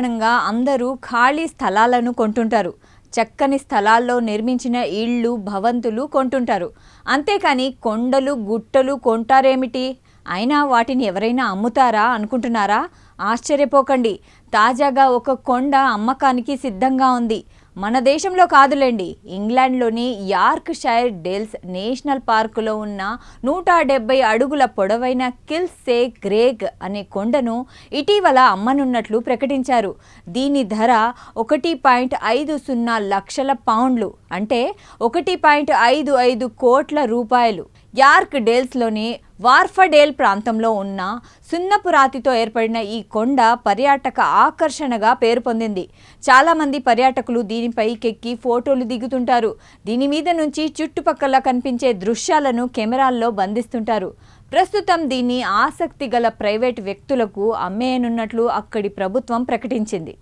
సాధారణంగా అందరూ ఖాళీ స్థలాలను కొంటుంటారు. చక్కని స్థలాల్లో నిర్మించిన ఇళ్ళు భవంతులు కొంటుంటారు. అంతేకాని కొండలు గుట్టలు కొంటారేమిటి? అయినా వాటిని ఎవరైనా అమ్ముతారా అనుకుంటున్నారా? ఆశ్చర్యపోకండి. తాజాగా ఒక కొండ అమ్మకానికి సిద్ధంగా ఉంది. మన దేశంలో కాదులేండి. ఇంగ్లాండ్లోని యార్క్ షైర్ డేల్స్ నేషనల్ పార్కులో ఉన్న నూట డెబ్బై అడుగుల పొడవైన కిల్సే గ్రేగ్ అనే కొండను ఇటీవల అమ్మనున్నట్లు ప్రకటించారు. దీని ధర ఒకటి పాయింట్ ఐదు సున్నా లక్షల పౌండ్లు అంటే ఒకటి పాయింట్ ఐదు ఐదు కోట్ల రూపాయలు. యార్క్ డేల్స్లోని వార్ఫడేల్ ప్రాంతంలో ఉన్న సున్నపు రాతితో ఏర్పడిన ఈ కొండ పర్యాటక ఆకర్షణగా పేరు పొందింది. చాలామంది పర్యాటకులు దీనిపైకెక్కి ఫోటోలు దిగుతుంటారు. దీని మీద నుంచి చుట్టుపక్కల కనిపించే దృశ్యాలను కెమెరాల్లో బంధిస్తుంటారు. ప్రస్తుతం దీన్ని ఆసక్తి గల ప్రైవేట్ వ్యక్తులకు అమ్మేయనున్నట్లు అక్కడి ప్రభుత్వం ప్రకటించింది.